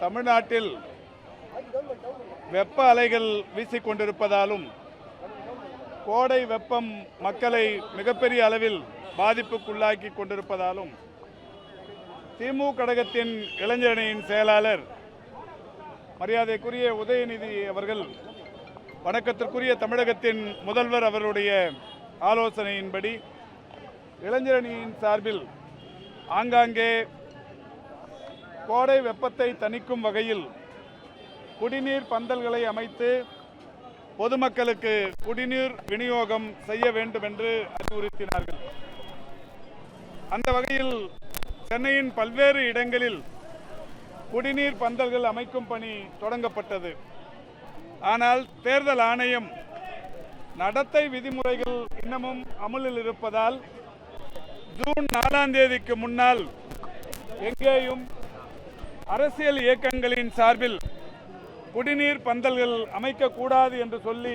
தமிழ்நாட்டில் வெப்ப அலைகள் வீசிக்கொண்டிருப்பதாலும் கோடை வெப்பம் மக்களை மிகப்பெரிய அளவில் பாதிப்புக்குள்ளாக்கி கொண்டிருப்பதாலும் திமுக கழகத்தின் இளைஞரணியின் செயலாளர் மரியாதைக்குரிய உதயநிதி அவர்கள் வணக்கத்திற்குரிய தமிழகத்தின் முதல்வர் அவருடைய ஆலோசனையின்படி இளைஞரணியின் சார்பில் ஆங்காங்கே கோடை வெப்பத்தை தணிக்கும் வகையில் குடிநீர் பந்தல்களை அமைத்து பொதுமக்களுக்கு குடிநீர் விநியோகம் செய்ய வேண்டும் என்று அறிவுறுத்தினார்கள். அந்த வகையில் சென்னையின் பல்வேறு இடங்களில் குடிநீர் பந்தல்கள் அமைக்கும் பணி தொடங்கப்பட்டது. ஆனால் தேர்தல் ஆணையம் நடத்தை விதிமுறைகள் இன்னமும் அமலில் இருப்பதால் ஜூன் நாலாம் தேதிக்கு முன்னால் எங்கேயும் அரசியல் இயக்கங்களின் சார்பில் குடிநீர் பந்தல்கள் அமைக்கக்கூடாது என்று சொல்லி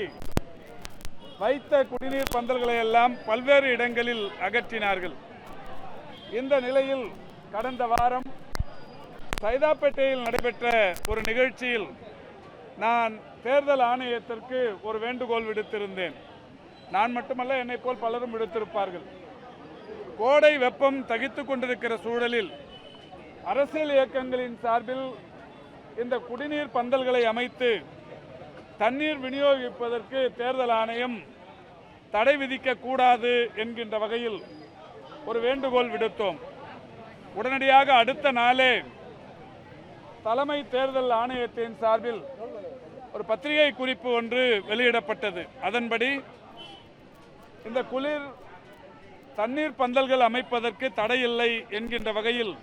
வைத்த குடிநீர் பந்தல்களை எல்லாம் பல்வேறு இடங்களில் அகற்றினார்கள். இந்த நிலையில் கடந்த வாரம் சைதாப்பேட்டையில் நடைபெற்ற ஒரு நிகழ்ச்சியில் நான் தேர்தல் ஆணையத்திற்கு ஒரு வேண்டுகோள் விடுத்திருந்தேன். நான் மட்டுமல்ல என்னை போல் பலரும் விடுத்திருப்பார்கள். கோடை வெப்பம் தகித்து கொண்டிருக்கிற சூழலில் அரசியல் இயக்கங்களின் சார்பில் இந்த குடிநீர் பந்தல்களை அமைத்து தண்ணீர் விநியோகிப்பதற்கு தேர்தல் ஆணையம் தடை விதிக்க கூடாது என்கின்ற வகையில் ஒரு வேண்டுகோள் விடுத்தோம். உடனடியாக அடுத்த நாளே தலைமை தேர்தல் ஆணையத்தின் சார்பில் ஒரு பத்திரிகை குறிப்பு ஒன்று வெளியிடப்பட்டது. அதன்படி இந்த குளிர் தண்ணீர் பந்தல்கள் அமைப்பதற்கு தடையில்லை என்கின்ற வகையில்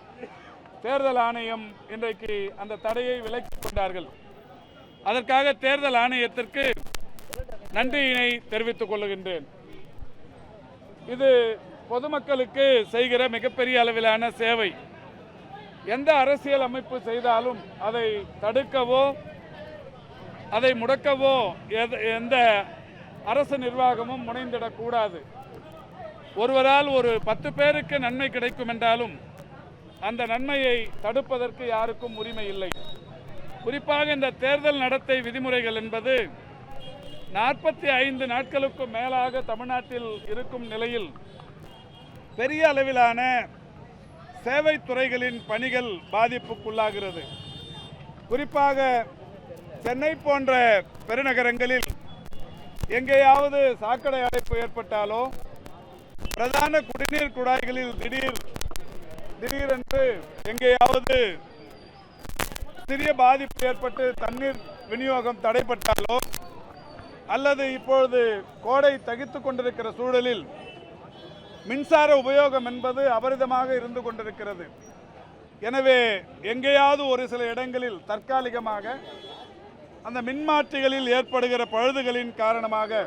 தேர்தல் ஆணையம் இன்றைக்கு அந்த தடையை விலக்கிக் கொண்டார்கள். அதற்காக தேர்தல் ஆணையத்திற்கு நன்றியினை தெரிவித்துக் கொள்கின்றேன் இது பொதுமக்களுக்கு செய்கிற மிகப்பெரிய அளவிலான சேவை. எந்த அரசியல் அமைப்பு செய்தாலும் அதை தடுக்கவோ அதை முடக்கவோ எந்த அரசு நிர்வாகமும் முனைந்திடக்கூடாது. ஒருவரால் ஒரு பத்து பேருக்கு நன்மை கிடைக்கும் என்றாலும் அந்த நன்மையை தடுப்பதற்கு யாருக்கும் உரிமை இல்லை. குறிப்பாக இந்த தேர்தல் நடத்தை விதிமுறைகள் என்பது நாற்பத்தி ஐந்து நாட்களுக்கும் மேலாக தமிழ்நாட்டில் இருக்கும் நிலையில் பெரிய அளவிலான சேவை துறைகளின் பணிகள் பாதிப்புக்குள்ளாகிறது. குறிப்பாக சென்னை போன்ற பெருநகரங்களில் எங்கேயாவது சாக்கடை அடைப்பு ஏற்பட்டாலோ பிரதான குடிநீர் குழாய்களில் திடீர் திடீரென்று எங்கேயாவது சிறிய பாதிப்பு ஏற்பட்டு தண்ணீர் விநியோகம் தடைப்பட்டாலோ அல்லது இப்பொழுது கோடை தகித்துக் கொண்டிருக்கிற சூழலில் மின்சார உபயோகம் என்பது அபரிதமாக இருந்து கொண்டிருக்கிறது. எனவே எங்கேயாவது ஒரு சில இடங்களில் தற்காலிகமாக அந்த மின்மாற்றிகளில் ஏற்படுகிற பழுதுகளின் காரணமாக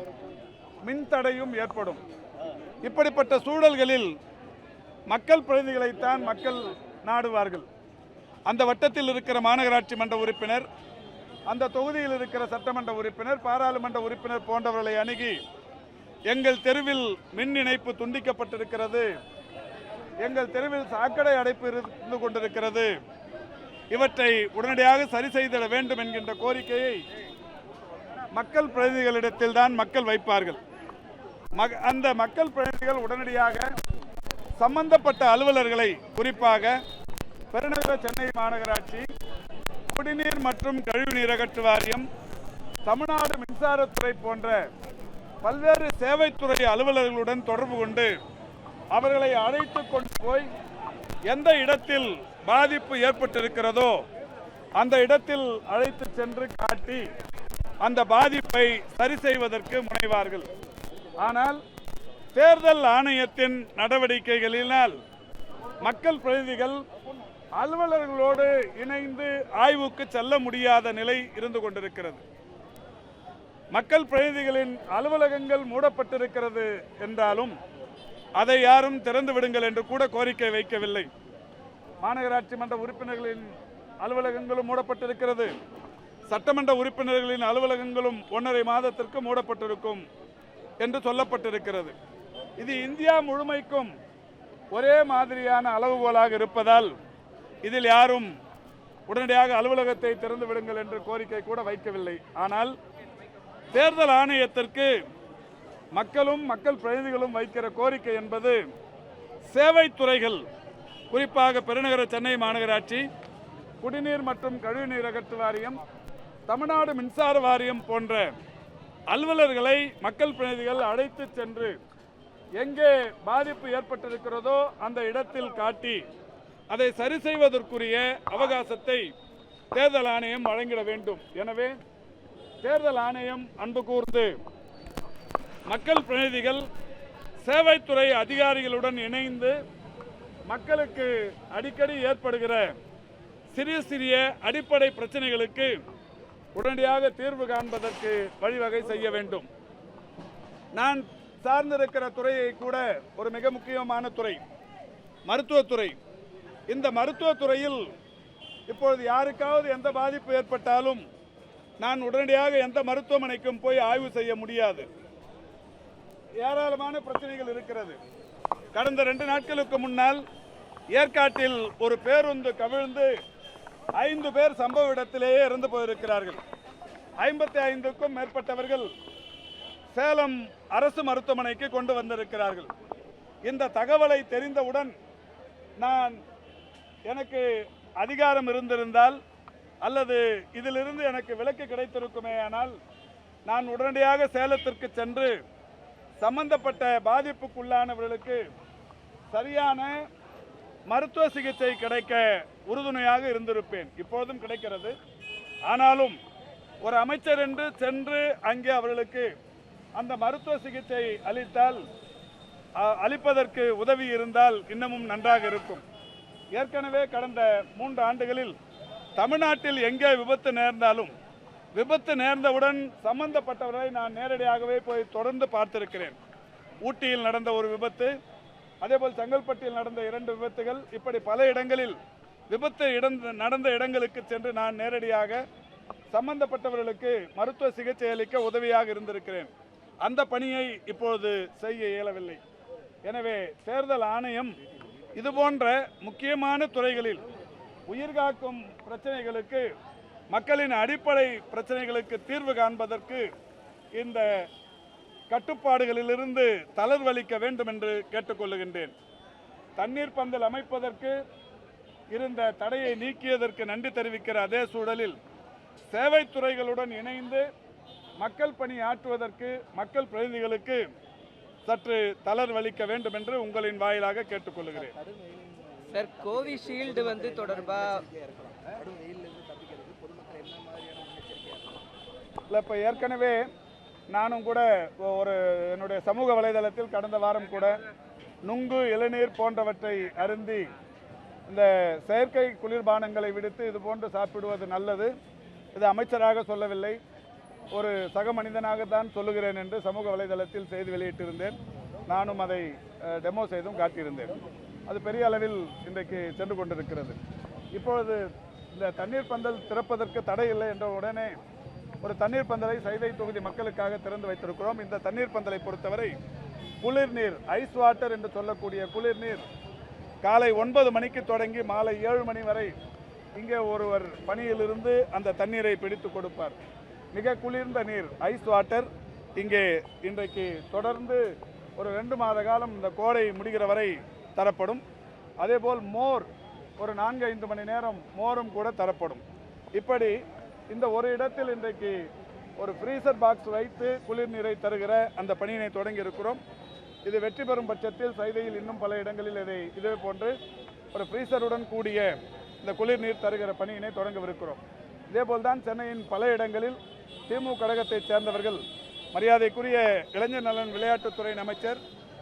மின்தடையும் ஏற்படும். இப்படிப்பட்ட சூழல்களில் மக்கள் பிரதிநிதிகளைத்தான் மக்கள் நாடுவார்கள். அந்த வட்டத்தில் இருக்கிற மாநகராட்சி மன்ற உறுப்பினர் அந்த தொகுதியில் இருக்கிற சட்டமன்ற உறுப்பினர் பாராளுமன்ற உறுப்பினர் போன்றவர்களை அணுகி எங்கள் தெருவில் மின் இணைப்பு துண்டிக்கப்பட்டிருக்கிறது. எங்கள் தெருவில் சாக்கடை அடைப்பு இருந்து கொண்டிருக்கிறது. இவற்றை உடனடியாக சரி செய்திட வேண்டும் என்கின்ற கோரிக்கையை மக்கள் பிரதிநிதிகளிடத்தில் தான் மக்கள் வைப்பார்கள். அந்த மக்கள் பிரதிநிதிகள் உடனடியாக சம்பந்தப்பட்ட அலுவலர்களை குறிப்பாக பெருநகர சென்னை மாநகராட்சி குடிநீர் மற்றும் கழிவுநீர் அகற்று வாரியம் தமிழ்நாடு மின்சாரத்துறை போன்ற பல்வேறு சேவைத்துறை அலுவலர்களுடன் தொடர்பு கொண்டு அவர்களை அழைத்து கொண்டு போய் எந்த இடத்தில் பாதிப்பு ஏற்பட்டிருக்கிறதோ அந்த இடத்தில் அழைத்து சென்று காட்டி அந்த பாதிப்பை சரி செய்வதற்கு முனைவார்கள். ஆனால் தேர்தல் ஆணையத்தின் நடவடிக்கைகளினால் மக்கள் பிரதிநிதிகள் அலுவலர்களோடு இணைந்து ஆய்வுக்கு செல்ல முடியாத நிலை இருந்து கொண்டிருக்கிறது. மக்கள் பிரதிநிதிகளின் அலுவலகங்கள் மூடப்பட்டிருக்கிறது என்றாலும் அதை யாரும் திறந்து விடுங்கள் என்று கூட கோரிக்கை வைக்கவில்லை. மாநகராட்சி மன்ற உறுப்பினர்களின் அலுவலகங்களும் மூடப்பட்டிருக்கிறது. சட்டமன்ற உறுப்பினர்களின் அலுவலகங்களும் ஒன்றரை மாதத்திற்கு மூடப்பட்டிருக்கும் என்று சொல்லப்பட்டிருக்கிறது. இது இந்தியா முழுமைக்கும் ஒரே மாதிரியான அளவுகோலாக இருப்பதால் இதில் யாரும் உடனடியாக அலுவலகத்தை திறந்து விடுங்கள் என்று கோரிக்கை கூட வைக்கவில்லை. ஆனால் தேர்தல் ஆணையத்திற்கு மக்களும் மக்கள் பிரதிநிதிகளும் வைக்கிற கோரிக்கை என்பது சேவை துறைகள் குறிப்பாக பெருநகர சென்னை மாநகராட்சி குடிநீர் மற்றும் கழிவுநீர் அகற்று வாரியம் தமிழ்நாடு மின்சார வாரியம் போன்ற அலுவலர்களை மக்கள் பிரதிநிதிகள் அழைத்து சென்று எங்கே பாதிப்பு ஏற்பட்டிருக்கிறதோ அந்த இடத்தில் காட்டி அதை சரி செய்வதற்குரிய அவகாசத்தை தேர்தல் ஆணையம் வழங்கிட வேண்டும். எனவே தேர்தல் ஆணையம் அன்பு கூர்ந்து மக்கள் பிரதிநிதிகள் சேவைத்துறை அதிகாரிகளுடன் இணைந்து மக்களுக்கு அடிக்கடி ஏற்படுகிற சிறிய சிறிய அடிப்படை பிரச்சனைகளுக்கு உடனடியாக தீர்வு காண்பதற்கு வழிவகை செய்ய வேண்டும். நான் சார்ந்திருக்கிற துறையை கூட ஒரு மிக முக்கியமான துறை மருத்துவத்துறை இந்த மருத்துவத்துறையில் இப்பொழுது யாருக்காவது எந்த பாதிப்பு ஏற்பட்டாலும் நான் உடனடியாக எந்த மருத்துவமனைக்கும் போய் ஆய்வு செய்ய முடியாது. ஏராளமான பிரச்சனைகள் இருக்கிறது. கடந்த ரெண்டு நாட்களுக்கு முன்னால் ஏற்காட்டில் ஒரு பேருந்து கவிழ்ந்து ஐந்து பேர் சம்பவ இடத்திலேயே இறந்து போயிருக்கிறார்கள். ஐம்பத்தி ஐந்துக்கும் மேற்பட்டவர்கள் சேலம் அரசு மருத்துவமனைக்கு கொண்டு வந்திருக்கிறார்கள். இந்த தகவலை தெரிந்தவுடன் நான் எனக்கு அதிகாரம் இருந்திருந்தால் அல்லது இதிலிருந்து எனக்கு விலக்கு கிடைத்திருக்குமே ஆனால் நான் உடனடியாக சேலத்திற்கு சென்று சம்பந்தப்பட்ட பாதிப்புக்குள்ளானவர்களுக்கு சரியான மருத்துவ சிகிச்சை கிடைக்க உறுதுணையாக இருந்திருப்பேன். இப்போதும் கிடைக்கிறது. ஆனாலும் ஒரு அமைச்சர் என்று சென்று அங்கே அவர்களுக்கு அந்த மருத்துவ சிகிச்சை அளித்தால் அ- அளிப்பதற்கு உதவி இருந்தால் இன்னமும் நன்றாக இருக்கும். ஏற்கனவே கடந்த மூன்று ஆண்டுகளில் தமிழ்நாட்டில் எங்கே விபத்து நேர்ந்தாலும் விபத்து நேர்ந்தவுடன் சம்பந்தப்பட்டவர்களை நான் நேரடியாகவே போய் தொடர்ந்து பார்த்திருக்கிறேன். ஊட்டியில் நடந்த ஒரு விபத்து அதேபோல் செங்கல்பட்டில் நடந்த இரண்டு விபத்துகள் இப்படி பல இடங்களில் விபத்து இடந்த நடந்த இடங்களுக்கு சென்று நான் நேரடியாக சம்பந்தப்பட்டவர்களுக்கு மருத்துவ சிகிச்சை அளிக்க உதவியாக இருந்திருக்கிறேன். அந்த பணியை இப்பொழுது செய்ய இயலவில்லை. எனவே தேர்தல் ஆணையம் இதுபோன்ற முக்கியமான துறைகளில் உயிர்காக்கும் பிரச்சனைகளுக்கு மக்களின் அடிப்படை பிரச்சனைகளுக்கு தீர்வு காண்பதற்கு இந்த கட்டுப்பாடுகளிலிருந்து தளர்வளிக்க வேண்டும் என்று கேட்டுக்கொள்ளுகின்றேன். தண்ணீர் பந்தல் அமைப்பதற்கு இருந்த தடையை நீக்கியதற்கு நன்றி தெரிவிக்கிற அதே சூழலில் சேவை துறைகளுடன் இணைந்து மக்கள் பணி ஆற்றுவதற்கு மக்கள் பிரதிநிதிகளுக்கு சற்று தளர்வளிக்க வேண்டும் என்று உங்களின் வாயிலாக கேட்டுக்கொள்கிறேன். சார் கோவிஷீல்டு வந்து தொடர்பா? இல்லை இப்போ ஏற்கனவே நானும் கூட ஒரு என்னுடைய சமூக வலைதளத்தில் கடந்த வாரம் கூட நுங்கு இளநீர் போன்றவற்றை அருந்தி இந்த செயற்கை குளிர்பானங்களை விடுத்து இது போன்று சாப்பிடுவது நல்லது. இது அமைச்சராக சொல்லவில்லை. ஒரு சக மனிதனாக தான் சொல்லுகிறேன் என்று சமூக வலைதளத்தில் செய்து வெளியிட்டிருந்தேன். நானும் அதை டெமோ செய்தும் காட்டியிருந்தேன். அது பெரிய அளவில் இன்றைக்கு சென்று கொண்டிருக்கிறது. இப்பொழுது இந்த தண்ணீர் பந்தல் திறப்பதற்கு தடை இல்லை என்ற உடனே ஒரு தண்ணீர் பந்தலை சைதை தொகுதி மக்களுக்காக திறந்து வைத்திருக்கிறோம். இந்த தண்ணீர் பந்தலை பொறுத்தவரை குளிர்நீர் ஐஸ் வாட்டர் என்று சொல்லக்கூடிய குளிர்நீர் காலை ஒன்பது மணிக்கு தொடங்கி மாலை ஏழு மணி வரை இங்கே ஒருவர் பணியிலிருந்து அந்த தண்ணீரை பிடித்து கொடுப்பார். மிக குளிர்ந்த நீர் ஐஸ் வாட்டர் இங்கே இன்றைக்கு தொடர்ந்து ஒரு ரெண்டு மாத காலம் இந்த கோடை முடிகிற வரை தரப்படும். அதேபோல் மோர் ஒரு நான்கு ஐந்து மணி நேரம் மோரும் கூட தரப்படும். இப்படி இந்த ஒரு இடத்தில் இன்றைக்கு ஒரு ஃப்ரீசர் பாக்ஸ் வைத்து குளிர் நீரை தருகிற அந்த பணியினை தொடங்கி இருக்கிறோம். இது வெற்றி பெறும் பட்சத்தில் சைதையில் இன்னும் பல இடங்களில் இதை இதே போன்று ஒரு ஃப்ரீசருடன் கூடிய இந்த குளிர்நீர் தருகிற பணியினை தொடங்கவிருக்கிறோம். இதேபோல் தான் சென்னையின் பல இடங்களில் திமுக கழகத்தைச் சேர்ந்தவர்கள் மரியாதைக்குரிய இளைஞர் நலன் விளையாட்டுத்துறை அமைச்சர்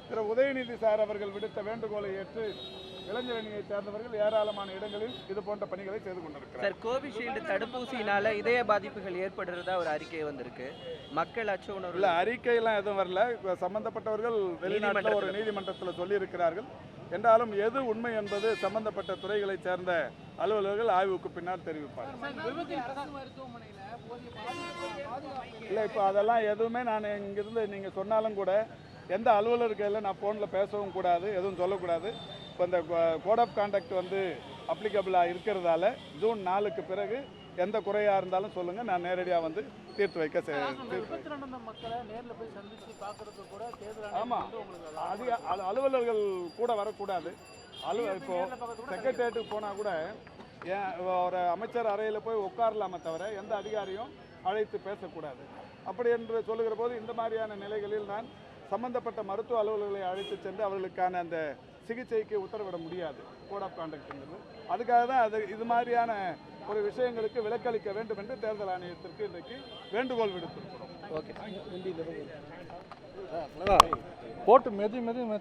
திரு. உதயநிதி சார் அவர்கள் விடுத்த வேண்டுகோளை ஏற்று இளைஞர் அணியைச் சேர்ந்தவர்கள் ஏராளமான இடங்களில் இது போன்ற பணிகளை செய்து கொண்டிருக்கிறார் சார் கோவிஷீல்டு தடுப்பூசியினால இதய பாதிப்புகள் ஏற்படுறதா ஒரு அறிக்கை வந்திருக்கு. மக்கள் அச்ச உணர்வு இல்ல அறிக்கையெல்லாம் எதுவும் வரல. இப்ப சம்பந்தப்பட்டவர்கள் வெளிநாட்டில் ஒரு நீதிமன்றத்துல. சொல்லியிருக்கிறார்கள். என்றாலும் எது உண்மை என்பது சம்பந்தப்பட்ட துறைகளைச் சேர்ந்த அலுவலர்கள் ஆய்வுக்கு பின்னால் தெரிவிப்பார்கள். இல்லை இப்போ அதெல்லாம் எதுவுமே நான் இங்கிருந்து நீங்கள் சொன்னாலும் கூட எந்த அலுவலர் கையில் நான் ஃபோனில் பேசவும் கூடாது எதுவும் சொல்லக்கூடாது. இப்போ இந்த கோட் ஆஃப் கான்டாக்ட் வந்து அப்ளிகபிளாக இருக்கிறதால ஜூன் நாலுக்கு பிறகு எந்த குறையாக இருந்தாலும் சொல்லுங்கள் நான் நேரடியாக வந்து தீர்த்து வைக்க செ- தீர்த்து வைக்க விபத்து நடந்த மக்களை நேர்ல போய் சந்திச்சு பார்க்கறது கூட தேர்தல் ஆமா. ஆணையம் வந்து உங்களுக்கு அதிக அலு- அலுவலர்கள் கூட வரக்கூடாது. அலு இப்போ நேர்ல பார்க்கறது கூட செக்ரட்டேரியட்டுக்கு போனால் கூட ஏன் ஒரு அமைச்சர் அறையில் போய் உட்காரலாமே தவிர எந்த அதிகாரியும் அழைத்து பேசக்கூடாது. அப்படி என்று சொல்லுகிற போது இந்த மாதிரியான நிலைகளில் நான் சம்பந்தப்பட்ட மருத்துவ அலுவலர்களை அழைத்து சென்று அவர்களுக்கான அந்த சிகிச்சைக்கு உத்தரவிட முடியாது. கோட் ஆஃப் கான்டக்ட்ங்கிறது அதுக்காக தான் அது இது மாதிரியான ஒரு விஷயங்களுக்கு விலக்களிக்க வேண்டும் என்று தேர்தல் ஆணையத்திற்கு இன்றைக்கு வேண்டுகோள் விடுத்திருக்கிறோம். ஓகே போட்டு மெதி மெதி.